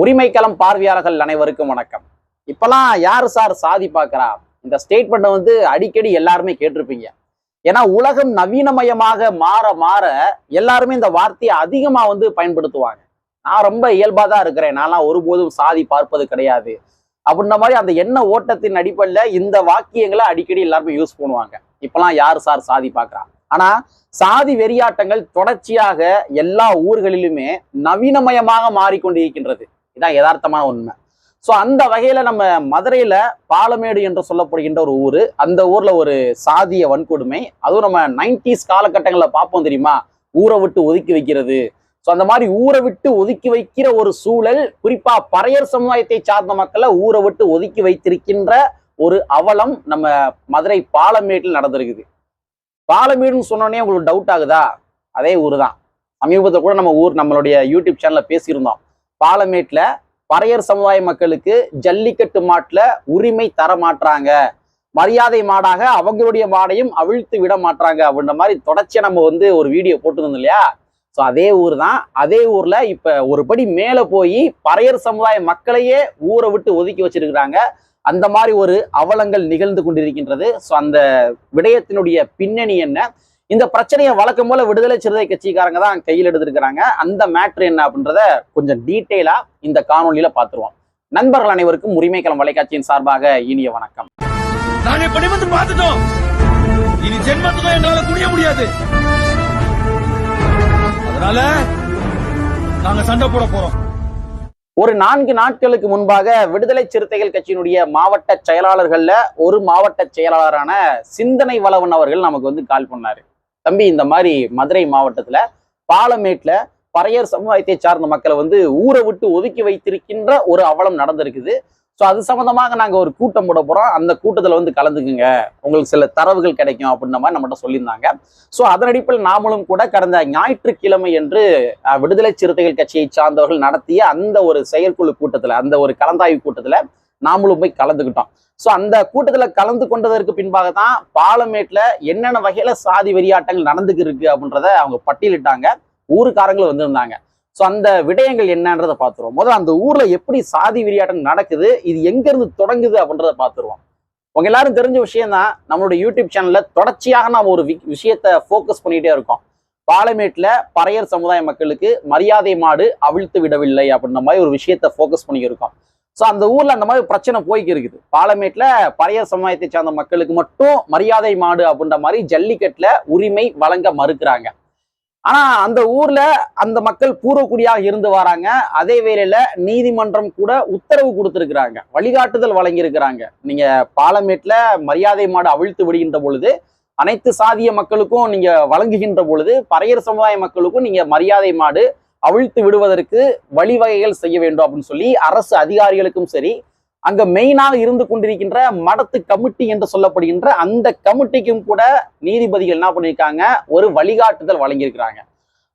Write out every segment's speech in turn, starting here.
உரிமைக்களம் பார்வையாளர்கள் அனைவருக்கும் வணக்கம். இப்பெல்லாம் யாரு சார் சாதி பார்க்கறா? இந்த ஸ்டேட்மெண்ட்டை வந்து அடிக்கடி எல்லாருமே கேட்டிருப்பீங்க. ஏன்னா உலகம் நவீனமயமாக மாற மாற எல்லாருமே இந்த வார்த்தையை அதிகமா வந்து பயன்படுத்துவாங்க. நான் ரொம்ப இயல்பா தான் இருக்கிறேன். நான்லாம் ஒருபோதும் சாதி பார்ப்பது கிடையாது. அப்படின்ற மாதிரி அந்த எண்ண ஓட்டத்தின் அடிப்படையில் இந்த வாக்கியங்களை அடிக்கடி எல்லாருமே யூஸ் பண்ணுவாங்க. இப்பெல்லாம் யார் சார் சாதி பார்க்குறா? ஆனா சாதி வெறியாட்டங்கள் தொடர்ச்சியாக எல்லா ஊர்களிலுமே நவீனமயமாக மாறிக்கொண்டிருக்கின்றது. இதான் யதார்த்தமான உண்மை. ஸோ அந்த வகையில நம்ம மதுரையில பாலமேடு என்று சொல்லப்படுகின்ற ஒரு ஊர் அந்த ஊர்ல ஒரு சாதிய வன்கொடுமை அதுவும் நம்ம நைன்டிஸ் காலகட்டங்களில் பார்ப்போம் தெரியுமா? ஊரை விட்டு ஒதுக்கி வைக்கிறது. ஸோ அந்த மாதிரி ஊரை விட்டு ஒதுக்கி வைக்கிற ஒரு சூழல் குறிப்பா பறையர் சமுதாயத்தை சார்ந்த மக்களை ஊரை விட்டு ஒதுக்கி வைத்திருக்கின்ற ஒரு அவலம் நம்ம மதுரை பாலமேட்டில் நடந்திருக்குது. பாலமேடுன்னு சொன்னோடனே உங்களுக்கு டவுட் ஆகுதா? அதே ஊர் தான் சமீபத்தில் கூட நம்ம ஊர் நம்மளுடைய யூடியூப் சேனல்ல பேசியிருந்தோம். பாலமேட்ல பறையர் சமுதாய மக்களுக்கு ஜல்லிக்கட்டு மாட்டுல உரிமை தர மாட்டாங்க மரியாதை மாடாக அவங்களுடைய மாடையும் அவிழ்த்து விட மாட்றாங்க அப்படின்ற மாதிரி தொடர்ச்சியாக நம்ம வந்து ஒரு வீடியோ போட்டுருந்தோம் இல்லையா? ஸோ அதே ஊர் தான் அதே ஊர்ல இப்போ ஒரு படி மேலே போய் பறையர் சமுதாய மக்களையே ஊரை விட்டு ஒதுக்கி வச்சிருக்கிறாங்க. அந்த மாதிரி ஒரு அவலங்கள் நிகழ்ந்து கொண்டிருக்கின்றது. ஸோ அந்த விடயத்தினுடைய பின்னணி என்ன? இந்த பிரச்சனையை வழக்கம் போல விடுதலை சிறுத்தை கட்சிக்காரங்க தான் கையில் எடுத்திருக்கிறாங்க. அந்த மேட்ரு என்ன அப்படின்றத கொஞ்சம் டீட்டெயிலா இந்த காணொலியில பார்த்துருவோம். நண்பர்கள் அனைவருக்கும் உரிமைக்களம் வலைக்காட்சியின் சார்பாக இனிய வணக்கம். நாங்க பார்த்துட்டோம். இனி ஜென்மத்துக்கும் எங்களால குனிய முடியாது. அதனால நாங்க சண்டை போட போறோம். ஒரு நான்கு நாட்களுக்கு முன்பாக விடுதலை சிறுத்தைகள் கட்சியினுடைய மாவட்ட செயலாளர்கள்ல ஒரு மாவட்ட செயலாளரான சிந்தனை வளவன் அவர்கள் நமக்கு வந்து கால் பண்ணாரு. தம்பி இந்த மாதிரி மதுரை மாவட்டத்துல பாலமேட்ல பறையர் சமுதாயத்தை சார்ந்த மக்களை வந்து ஊரை விட்டு ஒதுக்கி வைத்திருக்கின்ற ஒரு அவலம் நடந்திருக்குது. ஸோ அது சம்மந்தமாக நாங்கள் ஒரு கூட்டம் போட போகிறோம் அந்த கூட்டத்தில் வந்து கலந்துக்குங்க. உங்களுக்கு சில தரவுகள் கிடைக்கும் அப்படின்ற மாதிரி நம்மகிட்ட சொல்லியிருந்தாங்க. ஸோ அதன் நாமளும் கூட கடந்த ஞாயிற்றுக்கிழமை என்று விடுதலை சிறுத்தைகள் கட்சியை சார்ந்தவர்கள் நடத்திய அந்த ஒரு செயற்குழு கூட்டத்தில் அந்த ஒரு கலந்தாய்வு கூட்டத்தில் நாமளும் போய் கலந்துக்கிட்டோம். ஸோ அந்த கூட்டத்தில் கலந்து கொண்டதற்கு பின்பாக தான் பாலமேட்ல என்னென்ன வகையில சாதி வெறியாட்டங்கள் நடந்துக்கு இருக்கு அப்படின்றத அவங்க பட்டியலிட்டாங்க. ஊருக்காரங்களும் வந்திருந்தாங்க. ஸோ அந்த விடயங்கள் என்னன்றதை பார்த்துருவோம். முதல்ல அந்த ஊர்ல எப்படி சாதி வெறியாட்டம் நடக்குது இது எங்கேருந்து தொடங்குது அப்படின்றத பார்த்துருவோம். உங்க எல்லாரும் தெரிஞ்ச விஷயம் தான் நம்மளுடைய யூடியூப் சேனல்ல தொடர்ச்சியாக நாம் ஒரு வி- விஷயத்த ஃபோக்கஸ் பண்ணிட்டே இருக்கோம். பாலமேட்ல பறையர் சமுதாய மக்களுக்கு மரியாதை மாடு அவிழ்த்து விடவில்லை அப்படின்ற மாதிரி ஒரு விஷயத்த ஃபோக்கஸ் பண்ணியிருக்கோம். ஸோ அந்த ஊரில் அந்த மாதிரி பிரச்சனை போய்க்கு இருக்குது. பாலமேட்டில் பறையர் சமுதாயத்தை சார்ந்த மக்களுக்கு மட்டும் மரியாதை மாடு அப்படின்ற மாதிரி ஜல்லிக்கட்டில் உரிமை வழங்க மறுக்கிறாங்க. ஆனால் அந்த ஊரில் அந்த மக்கள் பூர்வக்குடியாக இருந்து வராங்க. அதே வேளையில் நீதிமன்றம் கூட உத்தரவு கொடுத்துருக்குறாங்க. வழிகாட்டுதல் வழங்கியிருக்கிறாங்க. நீங்கள் பாலமேட்டில் மரியாதை மாடு அவிழ்த்து விடுகின்ற பொழுது அனைத்து சாதிய மக்களுக்கும் நீங்கள் வழங்குகின்ற பொழுது பறையர் சமுதாய மக்களுக்கும் நீங்கள் மரியாதை மாடு அவிழ்த்து விடுவதற்கு வழிவகைகள் செய்ய வேண்டும் அப்படின்னு சொல்லி அரசு அதிகாரிகளுக்கும் சரி அங்க மெயினாக இருந்து கொண்டிருக்கின்ற மடத்து கமிட்டி என்று சொல்லப்படுகின்ற அந்த கமிட்டிக்கும் கூட நீதிபதிகள் என்ன பண்ணியிருக்காங்க? ஒரு வழிகாட்டுதல் வழங்கியிருக்கிறாங்க.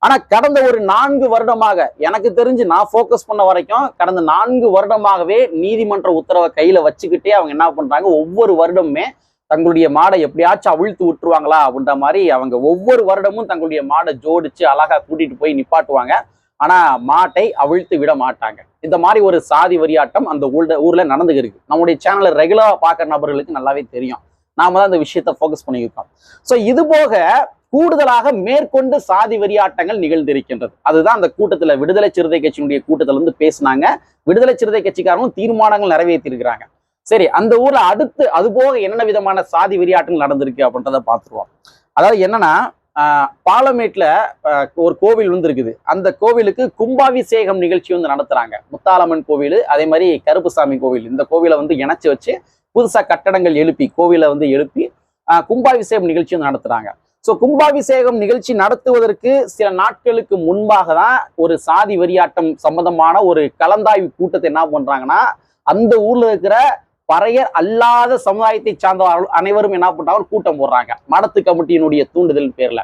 ஆனா கடந்த ஒரு நான்கு வருடமாக எனக்கு தெரிஞ்சு நான் ஃபோக்கஸ் பண்ண வரைக்கும் கடந்த நான்கு வருடமாகவே நீதிமன்ற உத்தரவை கையில வச்சுக்கிட்டே அவங்க என்ன பண்றாங்க? ஒவ்வொரு வருடமுமே தங்களுடைய மாடை எப்படியாச்சும் அவிழ்த்து விட்டுருவாங்களா அப்படின்ற மாதிரி அவங்க ஒவ்வொரு வருடமும் தங்களுடைய மாடை ஜோடிச்சு அழகா கூட்டிட்டு போய் நிப்பாட்டுவாங்க. ஆனா மாட்டை அவிழ்த்து விட மாட்டாங்க. இந்த மாதிரி ஒரு சாதி வரியாட்டம் அந்த ஊர்ல ஊர்ல நடந்துக்கு இருக்கு நம்முடைய சேனலை ரெகுலரா பாக்குற நபர்களுக்கு நல்லாவே தெரியும். நாம தான் இந்த விஷயத்த ஃபோக்கஸ் பண்ணியிருக்கோம். ஸோ இது போக கூடுதலாக மேற்கொண்டு சாதி வெறியாட்டங்கள் நிகழ்ந்திருக்கின்றது. அதுதான் அந்த கூட்டத்துல விடுதலை சிறுத்தை கட்சியினுடைய கூட்டத்துல இருந்து பேசினாங்க. விடுதலை சிறுத்தை கட்சிக்காரங்களும் தீர்மானங்கள் நிறைவேற்றிருக்கிறாங்க சரி அந்த ஊர்ல அடுத்து அது போக என்னென்ன விதமான சாதி வெறியாட்டங்கள் நடந்திருக்கு அப்படின்றத பாத்துருவோம் அதாவது என்னன்னா பாலமேட்டில் ஒரு கோவில் வந்து இருக்குது அந்த கோவிலுக்கு கும்பாபிஷேகம் நிகழ்ச்சி வந்து நடத்துகிறாங்க முத்தாலம்மன் கோவில் அதே மாதிரி கருப்புசாமி கோவில். இந்த கோவிலை வந்து இணைச்சி வச்சு புதுசாக கட்டடங்கள் எழுப்பி கோவிலை வந்து எழுப்பி கும்பாபிஷேகம் நிகழ்ச்சி வந்து நடத்துகிறாங்க ஸோ கும்பாபிஷேகம் நிகழ்ச்சி நடத்துவதற்கு சில நாட்களுக்கு முன்பாக தான் ஒரு சாதி வெறியாட்டம் சம்பந்தமான ஒரு கலந்தாய்வு கூட்டத்தை என்ன பண்ணுறாங்கன்னா அந்த ஊரில் இருக்கிற பறையர் அல்லாத சமுதாயத்தை சார்ந்தவர்கள் அனைவரும் என்ன பண்றாங்க கூட்டம் போடுறாங்க. மடத்து கமிட்டியினுடைய தூண்டுதல் பேர்ல.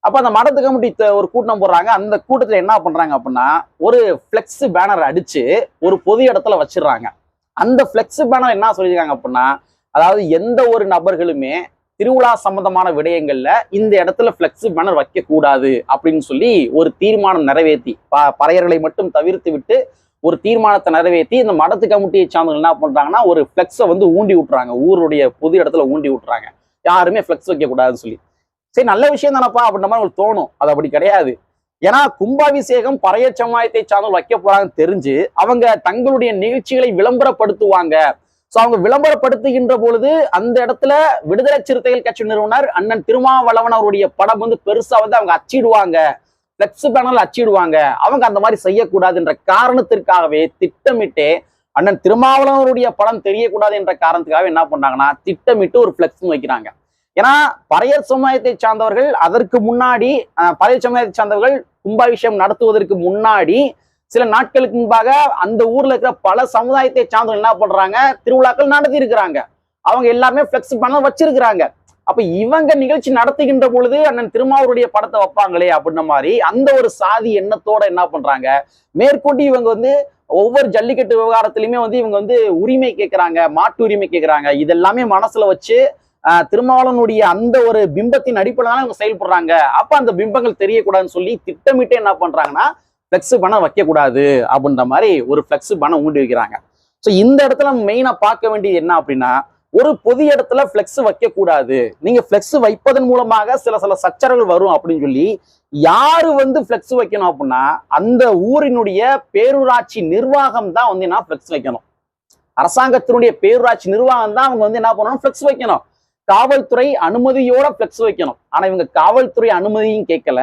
அப்ப அந்த மடத்து கமிட்டி ஒரு கூட்டம் போடுறாங்க. அந்த கூட்டத்துல என்ன பண்றாங்க அப்படின்னா ஒரு பிளெக்ஸ் பேனர் அடிச்சு ஒரு பொது இடத்துல வச்சிடுறாங்க. அந்த பிளெக்ஸ் பேனர் என்ன சொல்லியிருக்காங்க அப்படின்னா அதாவது எந்த ஒரு நபர்களுமே திருவிழா சம்பந்தமான விடயங்கள்ல இந்த இடத்துல பிளெக்ஸ் பேனர் வைக்க கூடாது அப்படின்னு சொல்லி ஒரு தீர்மானம் நிறைவேற்றி ப- பறையர்களை மட்டும் தவிர்த்து விட்டு ஒரு தீர்மானத்தை நிறைவேற்றி இந்த மடத்து கமிட்டியை சார்ந்தவங்க என்ன பண்றாங்கன்னா ஒரு ஃப்ளெக்ஸை வந்து ஊண்டி விட்டுறாங்க. ஊருடைய பொது இடத்துல ஊண்டி விட்டுறாங்க. யாருமே ஃபிளெக்ஸ் வைக்கக்கூடாதுன்னு சொல்லி. சரி நல்ல விஷயம் தானப்பா அப்படின்ற மாதிரி உங்களுக்கு தோணும். அது அப்படி கிடையாது. ஏன்னா கும்பாபிஷேகம் பறைய சமுதாயத்தை சார்ந்தவங்க வைக்க போறாங்கன்னு தெரிஞ்சு அவங்க தங்களுடைய நிகழ்ச்சிகளை விளம்பரப்படுத்துவாங்க. சோ அவங்க விளம்பரப்படுத்துகின்ற பொழுது அந்த இடத்துல விடுதலை சிறுத்தைகள் கட்சி நிறுவனர் அண்ணன் திருமாவளவன் அவருடைய படம் வந்து பெருசா வந்து அவங்க அச்சிடுவாங்க. Flex panel அச்சிடுவாங்க. அவங்க அந்த மாதிரி செய்யக்கூடாதுன்ற காரணத்திற்காகவே திட்டமிட்டே அண்ணன் திருமாவளவனுடைய படம் தெரியக்கூடாது என்ற காரணத்துக்காக என்ன பண்ணாங்கன்னா திட்டமிட்டு ஒரு பிளெக்ஸ் வைக்கிறாங்க. ஏன்னா பறையர் சமுதாயத்தை சார்ந்தவர்கள் அதற்கு முன்னாடி பழைய பறையர் சமுதாயத்தை சார்ந்தவர்கள் கும்பாபிஷேகம் நடத்துவதற்கு முன்னாடி சில நாட்களுக்கு முன்பாக அந்த ஊர்ல இருக்கிற பல சமுதாயத்தை சார்ந்தவர்கள் என்ன பண்றாங்க திருவிழாக்கள் நடத்தி இருக்கிறாங்க அவங்க எல்லாருமே பிளெக்ஸ் பேனல் வச்சிருக்கிறாங்க. அப்ப இவங்க நிகழ்ச்சி நடத்துகின்ற பொழுது அண்ணன் திருமாவருடைய படத்தை வைப்பாங்களே அப்படின்ன மாதிரி அந்த ஒரு சாதி எண்ணத்தோட என்ன பண்றாங்க? மேற்கொண்டு இவங்க வந்து ஒவ்வொரு ஜல்லிக்கட்டு விவகாரத்திலுமே வந்து இவங்க வந்து உரிமை கேட்கிறாங்க மாட்டு உரிமை கேட்கறாங்க இதெல்லாமே மனசுல வச்சு ஆஹ், திருமாவளவனுடைய அந்த ஒரு பிம்பத்தின் அடிப்படையில தான் இவங்க செயல்படுறாங்க. அப்ப அந்த பிம்பங்கள் தெரியக்கூடாதுன்னு சொல்லி திட்டமிட்டு என்ன பண்றாங்கன்னா ஃபிளெக்ஸ் பணம் வைக்கக்கூடாது அப்படின்ற மாதிரி ஒரு ஃப்ளெக்ஸ் பணம் ஊண்டி வைக்கிறாங்க ஸோ இந்த இடத்துல மெயினாக பார்க்க வேண்டியது என்ன அப்படின்னா ஒரு பொது இடத்துல ஃப்ளெக்ஸ் வைக்கக்கூடாது. நீங்க ஃப்ளெக்ஸ் வைப்பதன் மூலமாக சில சில சச்சரவுகள் வரும் அப்படின்னு சொல்லி யாரு வந்து ஃப்ளெக்ஸ் வைக்கணும் அப்படின்னா அந்த ஊரினுடைய பேரூராட்சி நிர்வாகம் தான் வந்து என்ன ஃப்ளெக்ஸ் வைக்கணும். அரசாங்கத்தினுடைய பேரூராட்சி நிர்வாகம் தான் அவங்க வந்து என்ன பண்ணணும்? ஃப்ளெக்ஸ் வைக்கணும். காவல்துறை அனுமதியோட ஃப்ளெக்ஸ் வைக்கணும். ஆனா இவங்க காவல்துறை அனுமதியும் கேட்கல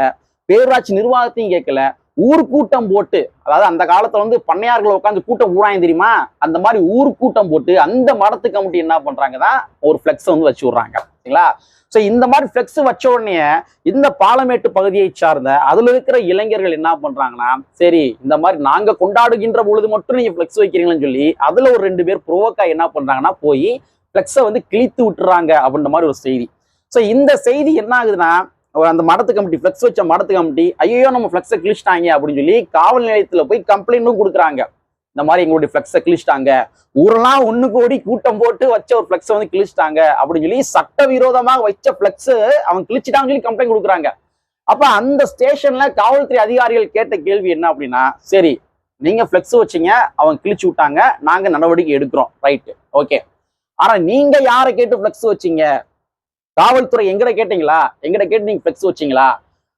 பேரூராட்சி நிர்வாகத்தையும் கேட்கல. ஊர் கூட்டம் போட்டு அதாவது அந்த காலத்துல வந்து பண்ணையார்கள் உட்காந்து கூட்டம் ஊடாயம் தெரியுமா? அந்த மாதிரி ஊர் கூட்டம் போட்டு அந்த மடத்து கமிட்டி என்ன பண்றாங்கன்னா ஒரு ஃபிளெக்ஸ் வந்து வச்சு விடுறாங்க சரிங்களா? சோ இந்த மாதிரி ஃபிளெக்ஸ் வச்ச உடனே இந்த பாலமேட்டு பகுதியை சார்ந்த அதுல இருக்கிற இளைஞர்கள் என்ன பண்றாங்கன்னா சரி இந்த மாதிரி நாங்க கொண்டாடுகின்ற பொழுது மட்டும் நீங்க ஃபிளெக்ஸ் வைக்கிறீங்கன்னு சொல்லி அதுல ஒரு ரெண்டு பேர் புரோக்கா என்ன பண்றாங்கன்னா போய் ஃபிளெக்ஸை வந்து கிழித்து விட்டுறாங்க அப்படின்ற மாதிரி ஒரு செய்தி. ஸோ இந்த செய்தி என்ன ஆகுதுன்னா அந்த மடத்து கமிட்டி ஃப்ளெக்ஸ் வச்ச மடத்து கமிட்டி ஐயோ நம்ம ஃப்ளெக்ஸை கிழிச்சிட்டாங்க அப்படின்னு சொல்லி காவல் நிலையத்துல போய் கம்ப்ளைண்ட்டும் கொடுக்குறாங்க. இந்த மாதிரி எங்களுடைய ஃப்ளெக்ஸை கிழிச்சிட்டாங்க. ஊரெல்லாம் ஒன்று கோடி கூட்டம் போட்டு வச்ச ஒரு ஃப்ளெக்ஸை வந்து கிழிச்சிட்டாங்க அப்படின்னு சொல்லி சட்டவிரோதமாக வச்ச ஃப்ளெக்ஸு அவன் கிழிச்சிட்டாங்கன்னு சொல்லி கம்ப்ளைண்ட் கொடுக்குறாங்க. அப்போ அந்த ஸ்டேஷன்ல காவல்துறை அதிகாரிகள் கேட்ட கேள்வி என்ன அப்படின்னா சரி நீங்கள் ஃப்ளெக்ஸ் வச்சீங்க அவன் கிழிச்சு விட்டாங்க நாங்க நடவடிக்கை எடுக்கிறோம். ரைட்டு ஓகே ஆனா நீங்கள் யாரை கேட்டு ஃபிளெக்ஸ் வச்சீங்க? காவல்துறை எங்கட கேட்டீங்களா? எங்கட கேட்டு நீங்க ஃபிளெக்ஸ் வச்சீங்களா?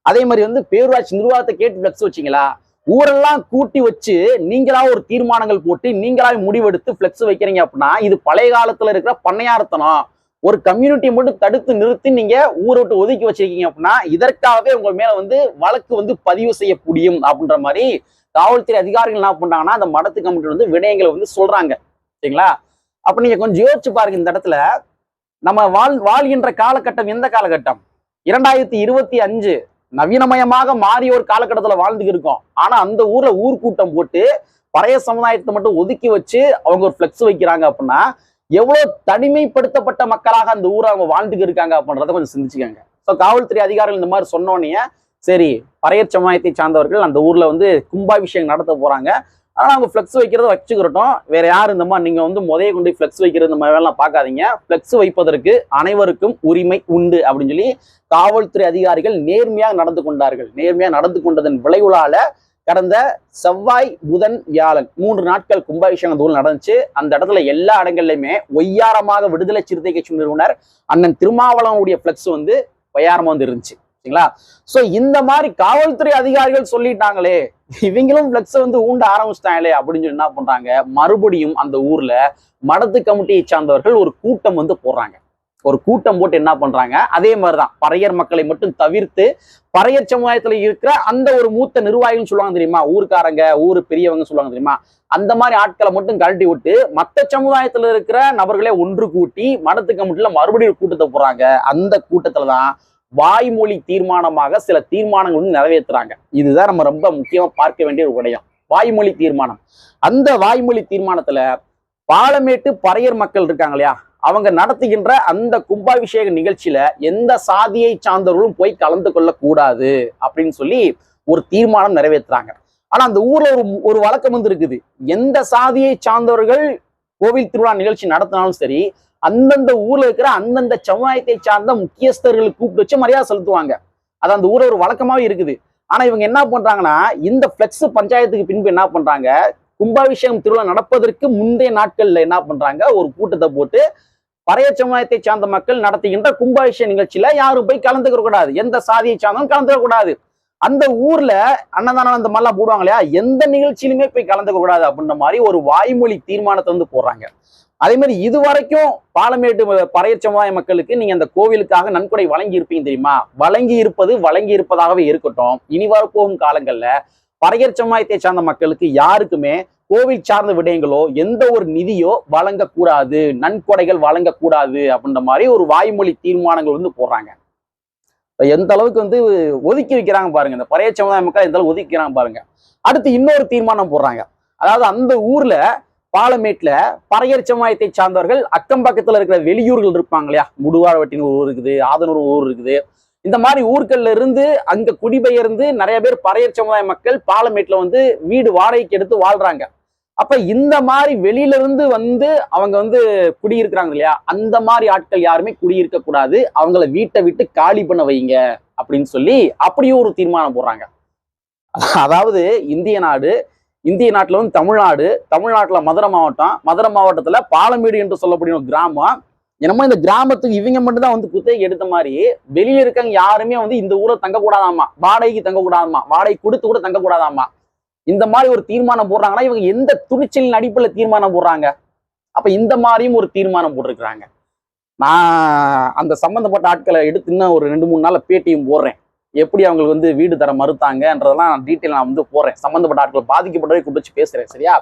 அதே மாதிரி வந்து பேரூராட்சி நிர்வாகத்தை கேட்டு ஃபிளெக்ஸ் வச்சீங்களா? ஊரெல்லாம் கூட்டி வச்சு நீங்களா ஒரு தீர்மானங்கள் போட்டு நீங்களா முடிவெடுத்து ஃபிளெக்ஸ் வைக்கிறீங்க அப்படின்னா இது பழைய காலத்துல இருக்கிற பண்ணையார்த்தனம். ஒரு கம்யூனிட்டியை மட்டும் தடுத்து நிறுத்தி நீங்க ஊரை விட்டு ஒதுக்கி வச்சிருக்கீங்க அப்படின்னா இதற்காகவே உங்க மேல வந்து வழக்கு வந்து பதிவு செய்ய முடியும் அப்படின்ற மாதிரி காவல்துறை அதிகாரிகள் என்ன பண்றாங்கன்னா அந்த மடத்து கமிட்டி வந்து விடயங்களை வந்து சொல்றாங்க. சரிங்களா? அப்ப நீங்க கொஞ்சம் யோசிச்சு பாருங்க இந்த இடத்துல. நம்ம வாழ் வாழ்கின்ற காலகட்டம் எந்த காலகட்டம்? இரண்டாயிரத்தி இருபத்தி அஞ்சு நவீனமயமாக மாறிய ஒரு காலகட்டத்துல வாழ்ந்துட்டு இருக்கோம். ஆனா அந்த ஊர்ல ஊர் கூட்டம் போட்டு பழைய சமுதாயத்தை மட்டும் ஒதுக்கி வச்சு அவங்க ஒரு ஃபிளெக்ஸ் வைக்கிறாங்க அப்படின்னா எவ்வளவு தனிமைப்படுத்தப்பட்ட மக்களாக அந்த ஊரை அவங்க வாழ்ந்துட்டு இருக்காங்க அப்படின்றத கொஞ்சம் சிந்திச்சுக்கோங்க. ஸோ காவல்துறை அதிகாரிகள் இந்த மாதிரி சொன்னோன்னே சரி பறையர் சமுதாயத்தை சார்ந்தவர்கள் அந்த ஊர்ல வந்து கும்பாபிஷேகம் நடத்த போறாங்க. ஆனா அவங்க ஃப்ளெக்ஸ் வைக்கிறத வச்சுக்கிறட்டும் வேற யார் இந்த மாதிரி நீங்கள் வந்து முதைய கொண்டு ஃப்ளெக்ஸ் வைக்கிறது இந்த மாதிரி எல்லாம் பார்க்காதீங்க. ஃப்ளெக்ஸ் வைப்பதற்கு அனைவருக்கும் உரிமை உண்டு அப்படின்னு சொல்லி காவல்துறை அதிகாரிகள் நேர்மையாக நடந்து கொண்டார்கள். நேர்மையாக நடந்து கொண்டதன் விளைவுலால கடந்த செவ்வாய் புதன் வியாழன் மூன்று நாட்கள் கும்பாபிஷேகம் தூள் நடந்துச்சு. அந்த இடத்துல எல்லா இடங்கள்லையுமே ஒய்யாரமாக விடுதலை சிறுத்தை கட்சி நிறுவனர் அண்ணன் திருமாவளவனுடைய ஃப்ளெக்ஸ் வந்து ஒய்யாரமாக வந்து இருந்துச்சு. சரிங்களா? சோ இந்த மாதிரி காவல்துறை அதிகாரிகள் சொல்லிட்டாங்களே இவங்களும் ஃப்ளெக்ஸை வந்து ஊண்ட ஆரம்பிச்சிட்டாங்களே அப்படின்னு சொல்லி என்ன பண்றாங்க? மறுபடியும் அந்த ஊர்ல மடத்து கமிட்டியை சார்ந்தவர்கள் ஒரு கூட்டம் வந்து போடுறாங்க. ஒரு கூட்டம் போட்டு என்ன பண்றாங்க? அதே மாதிரிதான் பறையர் மக்களை மட்டும் தவிர்த்து பறையர் சமுதாயத்துல இருக்கிற அந்த ஒரு மூத்த நிர்வாகிகள் சொல்லுவாங்க தெரியுமா? ஊருக்காரங்க ஊர் பெரியவங்க சொல்லுவாங்க தெரியுமா? அந்த மாதிரி ஆட்களை மட்டும் கழட்டி விட்டு மத்த சமுதாயத்துல இருக்கிற நபர்களே ஒன்று கூட்டி மடத்து கமிட்டில மறுபடியும் ஒரு கூட்டத்தை போறாங்க அந்த கூட்டத்துல தான் வாய்மொழி தீர்மானமாக சில தீர்மானங்கள் வந்து நிறைவேற்றுறாங்க. இதுதான் நம்ம ரொம்ப முக்கியமா பார்க்க வேண்டிய ஒரு விடயம். வாய்மொழி தீர்மானம். அந்த வாய்மொழி தீர்மானத்துல பாலமேட்டு பறையர் மக்கள் இருக்காங்க இல்லையா? அவங்க நடத்துகின்ற அந்த கும்பாபிஷேக நிகழ்ச்சியில எந்த சாதியை சார்ந்தவர்களும் போய் கலந்து கொள்ள கூடாது அப்படின்னு சொல்லி ஒரு தீர்மானம் நிறைவேற்றுறாங்க. ஆனா அந்த ஊர்ல ஒரு ஒரு வழக்கம் வந்து இருக்குது. எந்த சாதியை சார்ந்தவர்கள் கோவில் திருவிழா நிகழ்ச்சி நடத்தினாலும் சரி அந்தந்த ஊர்ல இருக்கிற அந்தந்த சமுதாயத்தை சார்ந்த முக்கியஸ்தர்களை கூப்பிட்டு வச்சு மரியாதை செலுத்துவாங்க. அது அந்த ஊர்ல ஒரு வழக்கமாவே இருக்குது. ஆனா இவங்க என்ன பண்றாங்கன்னா இந்த பிளெக்ஸ் பஞ்சாயத்துக்கு பின்பு என்ன பண்றாங்க? கும்பாபிஷேகம் திருவிழா நடப்பதற்கு முந்தைய நாட்கள்ல என்ன பண்றாங்க? ஒரு கூட்டத்தை போட்டு பழைய சமுதாயத்தை சார்ந்த மக்கள் நடத்துகின்ற கும்பாபிஷேக நிகழ்ச்சியில யாரும் போய் கலந்துக்க கூடாது. எந்த சாதியை சார்ந்தும் கலந்துக்க கூடாது. அந்த ஊர்ல அன்னதானம் அந்த மாதிரிலாம் போடுவாங்க இல்லையா? எந்த நிகழ்ச்சியிலுமே போய் கலந்துக்க கூடாது அப்படின்ற மாதிரி ஒரு வாய்மொழி தீர்மானத்தை வந்து போடுறாங்க. அதே மாதிரி இது வரைக்கும் பாலமேட்டு பறையர் சமுதாய மக்களுக்கு நீங்க அந்த கோவிலுக்காக நன்கொடை வழங்கி இருப்பீங்க தெரியுமா? வழங்கி இருப்பது வழங்கி இருப்பதாகவே இருக்கட்டும். இனி வரப்போகும் காலங்கள்ல பறையர் சமுதாயத்தை சார்ந்த மக்களுக்கு யாருக்குமே கோவில் சார்ந்த விடயங்களோ எந்த ஒரு நிதியோ வழங்கக்கூடாது. நன்கொடைகள் வழங்கக்கூடாது அப்படின்ற மாதிரி ஒரு வாய்மொழி தீர்மானங்கள் வந்து போடுறாங்க. எந்த அளவுக்கு வந்து ஒதுக்கி வைக்கிறாங்க பாருங்க. இந்த பறைய சமுதாய மக்கள் எந்த அளவுக்கு ஒதுக்கிறாங்க பாருங்க. அடுத்து இன்னொரு தீர்மானம் போடுறாங்க. அதாவது அந்த ஊர்ல பாலமேட்ல பறையர் சமுதாயத்தை சார்ந்தவர்கள் அக்கம் பக்கத்துல இருக்கிற வெளியூர்கள் இருப்பாங்க இல்லையா? முடுவாழ்வட்டின்னு ஒரு ஊர் இருக்குது ஆதனூர் ஊர் இருக்குது. இந்த மாதிரி ஊர்கள்ல இருந்து அங்க குடிபெயர்ந்து நிறைய பேர் பறையர் சமுதாய மக்கள் பாலமேட்ல வந்து வீடு வாடகைக்கு எடுத்து வாழ்றாங்க. அப்ப இந்த மாதிரி வெளியில இருந்து வந்து அவங்க வந்து குடியிருக்கிறாங்க இல்லையா? அந்த மாதிரி ஆட்கள் யாருமே குடியிருக்க கூடாது. அவங்கள வீட்டை விட்டு காலி பண்ண வைங்க அப்படின்னு சொல்லி அப்படியும் ஒரு தீர்மானம் போடுறாங்க. அதாவது இந்திய நாடு இந்திய நாட்டில் வந்து தமிழ்நாடு தமிழ்நாட்டில் மதுரை மாவட்டம் மதுரை மாவட்டத்தில் பாலமேடு என்று சொல்லக்கூடிய ஒரு கிராமம். என்னமோ இந்த கிராமத்துக்கு இவங்க மட்டும்தான் வந்து குத்தகை எடுத்த மாதிரி வெளியே இருக்கவங்க யாருமே வந்து இந்த ஊரை தங்கக்கூடாதாமா? வாடகைக்கு தங்கக்கூடாதாமா? வாடகை கொடுத்து கூட தங்கக்கூடாதாமா? இந்த மாதிரி ஒரு தீர்மானம் போடுறாங்கன்னா இவங்க எந்த துணிச்சலின் அடிப்படையில் தீர்மானம் போடுறாங்க? அப்போ இந்த மாதிரியும் ஒரு தீர்மானம் போட்டிருக்கிறாங்க. நான் அந்த சம்மந்தப்பட்ட ஆட்களை எடுத்து இன்னும் ஒரு ரெண்டு மூணு நாளில் பேட்டியும் போடுறேன். எப்படி அவங்களுக்கு வந்து வீடு தர மறுத்தாங்கன்றதெல்லாம் நான் டீட்டெயில் நான் வந்து போறேன். சம்பந்தப்பட்ட ஆட்கள் பாதிக்கப்பட்டவரை கூப்பிட்டு வச்சு பேசுறேன் சரியா?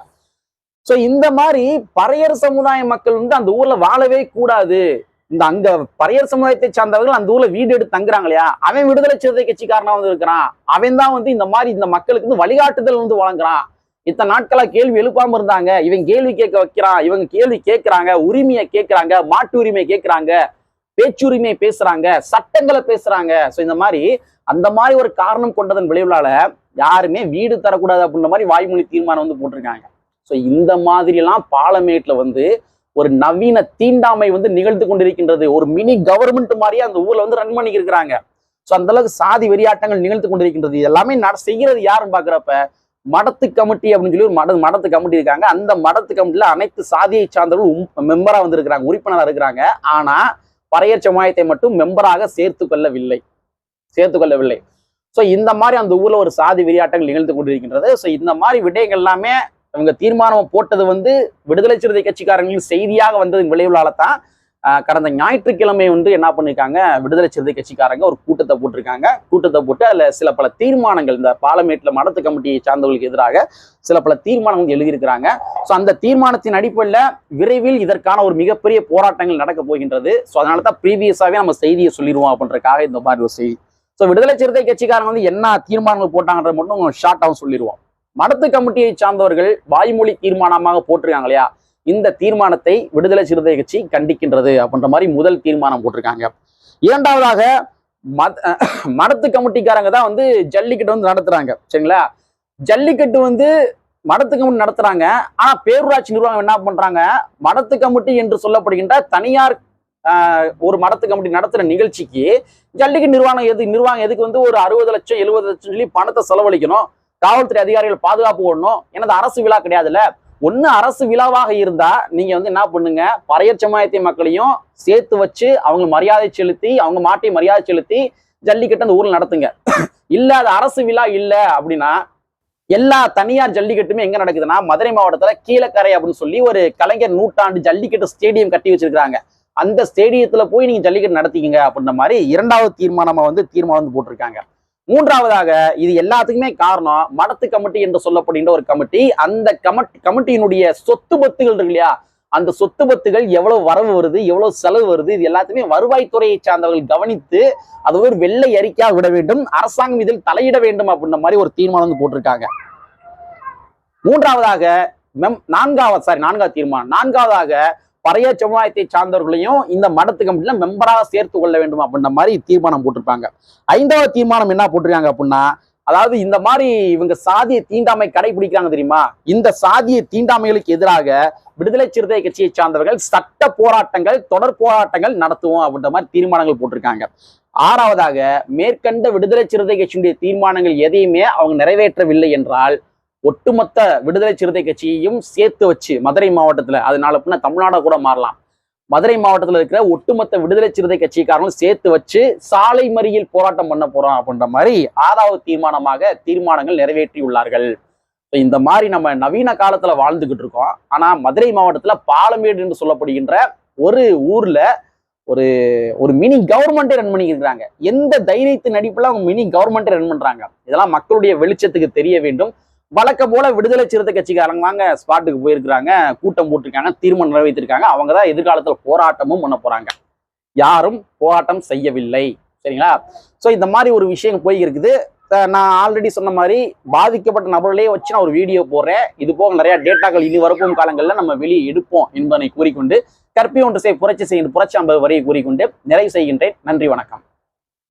சோ இந்த மாதிரி பறையர் சமுதாய மக்கள் வந்து அந்த ஊர்ல வாழவே கூடாது. இந்த அங்க பறையர் சமுதாயத்தை சார்ந்தவர்கள் அந்த ஊர்ல வீடு எடுத்து தங்குறாங்க இல்லையா? அவன் விடுதலை சிறுத்தை கட்சிக்காரனா வந்து இருக்கிறான். அவன் தான் வந்து இந்த மாதிரி இந்த மக்களுக்கு வந்து வழிகாட்டுதல் வந்து வழங்குறான். இத்தனை நாட்களா கேள்வி எழுப்பாம இருந்தாங்க. இவன் கேள்வி கேட்க வைக்கிறான். இவங்க கேள்வி கேட்கறாங்க. உரிமையை கேட்கறாங்க. மாட்டு உரிமை கேட்கறாங்க. பேச்சுரிமையை பேசுறாங்க. சட்டங்களை பேசுறாங்க. சோ இந்த மாதிரி அந்த மாதிரி ஒரு காரணம் கொண்டதன் விளைவுலால யாருமே வீடு தரக்கூடாது அப்படின்ற மாதிரி வாய்மொழி தீர்மானம் வந்து போட்டிருக்காங்க. ஸோ இந்த மாதிரிலாம் பாலமேட்டில் வந்து ஒரு நவீன தீண்டாமை வந்து நிகழ்ந்து கொண்டிருக்கின்றது. ஒரு மினி கவர்மெண்ட் மாதிரியே அந்த ஊர்ல வந்து ரன் பண்ணிக்கிருக்கிறாங்க. ஸோ அந்த அளவுக்கு சாதி வெறியாட்டங்கள் நிகழ்ந்து கொண்டிருக்கின்றது. இது எல்லாமே நட செய்கிறது யாருன்னு பாக்குறப்ப மடத்து கமிட்டி அப்படின்னு சொல்லி ஒரு மட மடத்து கமிட்டி இருக்காங்க. அந்த மடத்து கமிட்டியில அனைத்து சாதியை சார்ந்தவர்கள் மெம்பரா வந்திருக்கிறாங்க. உறுப்பினராக இருக்கிறாங்க. ஆனா பறையர் சமாயத்தை மட்டும் மெம்பராக சேர்த்து கொள்ளவில்லை சேர்த்து கொள்ளவில்லை ஸோ இந்த மாதிரி அந்த ஊரில் ஒரு சாதி விளையாட்டங்கள் நிகழ்ந்து கொண்டிருக்கின்றது. ஸோ இந்த மாதிரி விடயங்கள் எல்லாமே இவங்க தீர்மானம் போட்டது வந்து விடுதலை சிறுத்தை கட்சிக்காரங்களின் செய்தியாக வந்ததன் விளைவுகளால தான். கடந்த ஞாயிற்றுக்கிழமை வந்து என்ன பண்ணிருக்காங்க? விடுதலை சிறுத்தை கட்சிக்காரங்க ஒரு கூட்டத்தை போட்டிருக்காங்க. கூட்டத்தை போட்டு அதில் சில பல தீர்மானங்கள் இந்த பாலமேட்டில் மடத்து கமிட்டியை சார்ந்தவர்களுக்கு எதிராக சில பல தீர்மானங்கள் வந்து எழுதியிருக்கிறாங்க. ஸோ அந்த தீர்மானத்தின் அடிப்படையில் விரைவில் இதற்கான ஒரு மிகப்பெரிய போராட்டங்கள் நடக்க போகின்றது. ஸோ அதனால தான் ப்ரீவியஸாகவே நம்ம செய்தியை சொல்லிடுவோம் அப்படின்றக்காக இந்த மாதிரி ஒரு செய்தி. ஸோ விடுதலை சிறுத்தை கட்சிக்காரங்க வந்து என்ன தீர்மானங்கள் போட்டாங்கன்றது மட்டும் ஷார்ட்டாகவும் சொல்லிடுவோம். மடத்து கமிட்டியை சார்ந்தவர்கள் வாய்மொழி தீர்மானமாக போட்டிருக்காங்க இல்லையா? இந்த தீர்மானத்தை விடுதலை சிறுத்தை கட்சி கண்டிக்கின்றது அப்படின்ற மாதிரி முதல் தீர்மானம் போட்டிருக்காங்க. இரண்டாவதாக மத மடத்து கமிட்டிக்காரங்க தான் வந்து ஜல்லிக்கட்டு வந்து நடத்துறாங்க. சரிங்களா? ஜல்லிக்கட்டு வந்து மடத்து கமிட்டி நடத்துறாங்க. ஆனா பேரூராட்சி நிர்வாகம் என்ன பண்றாங்க? மடத்து கமிட்டி என்று சொல்லப்படுகின்ற தனியார் ஒரு மடத்து கமிட்டி நடத்துகிற நிகழ்ச்சிக்கு ஜல்லிக்கட்டு நிர்வாகம் எது நிர்வாகம் எதுக்கு வந்து ஒரு அறுபது லட்சம் எழுபது லட்சம் சொல்லி பணத்தை செலவழிக்கணும். காவல்துறை அதிகாரிகள் பாதுகாப்பு ஓடணும் எனது அரசு விழா கிடையாதுல்ல. ஒண்ணு அரசு விழாவாக இருந்தா நீங்க வந்து என்ன பண்ணுங்க? பறையர் சமுதாயத்தை மக்களையும் சேர்த்து வச்சு அவங்க மரியாதை செலுத்தி அவங்க மாட்டை மரியாதை செலுத்தி ஜல்லிக்கட்டு அந்த ஊரில் நடத்துங்க. இல்ல அது அரசு விழா இல்ல அப்படின்னா எல்லா தனியார் ஜல்லிக்கட்டுமே எங்க நடக்குதுன்னா மதுரை மாவட்டத்துல கீழக்கரை அப்படின்னு சொல்லி ஒரு கலைஞர் நூற்றாண்டு ஜல்லிக்கட்டு ஸ்டேடியம் கட்டி வச்சிருக்காங்க அந்த ஸ்டேடியத்துல போய் நீங்க ஜல்லிக்கட்டு நடத்திக்கிங்க அப்படின்ற மாதிரி இரண்டாவது தீர்மானமா வந்து தீர்மானம் வந்து போட்டிருக்காங்க. மூன்றாவதாக இது எல்லாத்துக்குமே காரணம் மடத்து கமிட்டி என்று சொல்லப்படுகின்ற ஒரு கமிட்டி அந்த கமிட்டி கமிட்டியினுடைய சொத்து பத்துகள் இருக்கு இல்லையா? அந்த சொத்து பத்துகள் எவ்வளவு வரவு வருது எவ்வளவு செலவு வருது இது எல்லாத்தையுமே வருவாய்த்துறையை சார்ந்தவர்கள் கவனித்து அது ஒரு வெள்ளை அறிக்கையாக விட வேண்டும் அரசாங்கம் இதில் தலையிட வேண்டும் அப்படின்ற மாதிரி ஒரு தீர்மானம் வந்து போட்டிருக்காங்க. மூன்றாவதாக மெம் நான்காவது சாரி நான்காவது தீர்மானம். நான்காவதாக பறைய சமுதாயத்தை சார்ந்தவர்களையும் இந்த மடத்து கமிட்டில மெம்பராக சேர்த்து கொள்ள வேண்டும் அப்படின்ற மாதிரி தீர்மானம் போட்டிருப்பாங்க. ஐந்தாவது தீர்மானம் என்ன போட்டிருக்காங்க அப்படின்னா அதாவது இந்த மாதிரி இவங்க சாதிய தீண்டாமை கடைபிடிக்கிறாங்க தெரியுமா? இந்த சாதிய தீண்டாமைகளுக்கு எதிராக விடுதலை சிறுத்தை கட்சியை சார்ந்தவர்கள் சட்ட போராட்டங்கள் தொடர் போராட்டங்கள் நடத்துவோம் அப்படின்ற மாதிரி தீர்மானங்கள் போட்டிருக்காங்க. ஆறாவதாக மேற்கண்ட விடுதலை சிறுத்தை கட்சியினுடைய தீர்மானங்கள் எதையுமே அவங்க நிறைவேற்றவில்லை என்றால் ஒட்டுமொத்த விடுதலை சிறுத்தை கட்சியையும் சேர்த்து வச்சு மதுரை மாவட்டத்தில் அதனால அப்படின்னா தமிழ்நாடா கூட மாறலாம். மதுரை மாவட்டத்தில் இருக்கிற ஒட்டுமொத்த விடுதலை சிறுத்தை கட்சிக்காரங்களும் சேர்த்து வச்சு சாலை மறியல் போராட்டம் பண்ண போறோம் அப்படின்ற மாதிரி ஆறாவது தீர்மானமாக தீர்மானங்கள் நிறைவேற்றியுள்ளார்கள். இப்போ இந்த மாதிரி நம்ம நவீன காலத்துல வாழ்ந்துகிட்டு இருக்கோம். ஆனா மதுரை மாவட்டத்துல பாலமேடு என்று சொல்லப்படுகின்ற ஒரு ஊர்ல ஒரு ஒரு மினி கவர்மெண்ட்டே ரன் பண்ணிக்கிறாங்க எந்த தைரியத்தின் அடிப்பில் அவங்க மினி கவர்மெண்ட்டை ரன் பண்றாங்க? இதெல்லாம் மக்களுடைய வெளிச்சத்துக்கு தெரிய வேண்டும். வழக்கம் போல விடுதலை சிறுத்தை கட்சிக்காரங்க வாங்க ஸ்பாட்டுக்கு போயிருக்கிறாங்க. கூட்டம் போட்டிருக்காங்க தீர்மானம் நிறைவேற்றிருக்காங்க. அவங்க தான் எதிர்காலத்தில் போராட்டமும் பண்ண போறாங்க. யாரும் போராட்டம் செய்யவில்லை. சரிங்களா? ஸோ இந்த மாதிரி ஒரு விஷயம் போய் இருக்குது நான் ஆல்ரெடி சொன்ன மாதிரி பாதிக்கப்பட்ட நபர்களே வச்சு நான் ஒரு வீடியோ போடுறேன். இது போக நிறைய டேட்டாக்கள் இனி வரப்போகும் காலங்களில் நம்ம வெளியே எடுப்போம் என்பதனை கூறிக்கொண்டு கற்பி ஒன்று செய் புரட்சி செய்யும் புரட்சி ஐம்பது வரையை கூறிக்கொண்டு நிறைவு செய்கின்றேன். நன்றி வணக்கம்.